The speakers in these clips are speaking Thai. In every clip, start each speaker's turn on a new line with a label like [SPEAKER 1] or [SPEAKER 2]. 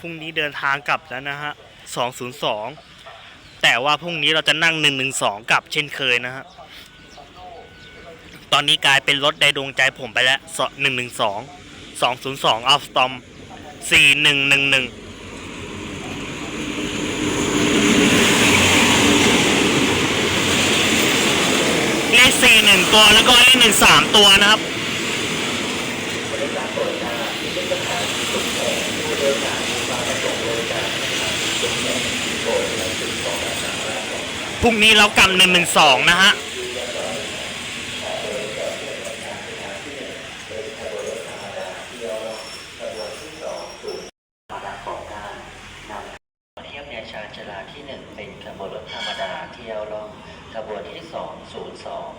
[SPEAKER 1] พรุ่งนี้เดินทางกลับแล้วนะฮะสองศูนย์สองแต่ว่าพรุ่งนี้เราจะนั่งหนึ่งหนึ่งสองกลับเช่นเคยนะฮะ ตอนนี้กลายเป็นรถในดวงใจผมไปแล้วหนึ่งหนึ่งสองสองศูนย์สองอัลสตอมสี่หนึ่งหนึ่งหนึ่งเลขสี่หนึ่งตัวแล้วก็เลขหนึ่งสามตัวนะครับ พรุ่งนี้เรากำหนึ่งหนึ่งสองนะฮะ
[SPEAKER 2] เทียบเนี่ยชาญชาลาที่หนึ่งเป็นขบวนรถธรรมดาเที่ยวล่องขบวนที่สองศูนย์สอง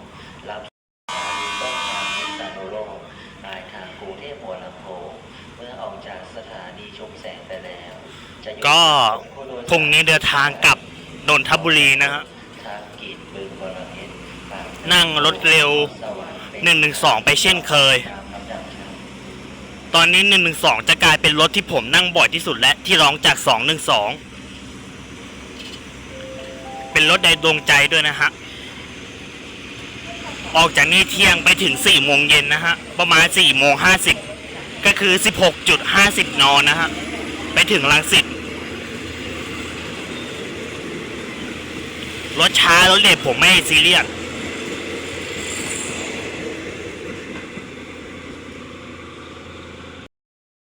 [SPEAKER 2] รับสถานีต้นทางพิษณุโลกปลายทางกรุงเทพหัวลำโพงเมื่อออกจากสถานีชมแสงไปแล้ว จะหยุด
[SPEAKER 1] ก็
[SPEAKER 2] ผู้โดยสาร
[SPEAKER 1] พรุ่งนี้เดินทางกลับ นนทบุรีนะฮะ
[SPEAKER 2] ทางกีดบึงบรเพชรปาก
[SPEAKER 1] นั่งรถเร็ว
[SPEAKER 2] สวรรค์เป็
[SPEAKER 1] หนึ่งหนึ่งสองไปเช่นเคย
[SPEAKER 2] ต
[SPEAKER 1] อนนี้หนึ่งหนึ่งสองจะกลายเป็นรถที่ผมนั่งบ่อยที่สุดและที่ร้องจากสองหนึ่งสองเป็นรถในดวงใจด้วยนะฮะ ออกจากนี่เที่ยงไปถึงสี่โมงเย็นนะฮะ ประมาณสี่โมงห้าสิบก็คือสิบหกจุดห้าสิบนนะฮะ ไปถึงลังสิต รถช้ารถเด็ดผมไม่ซีเรียส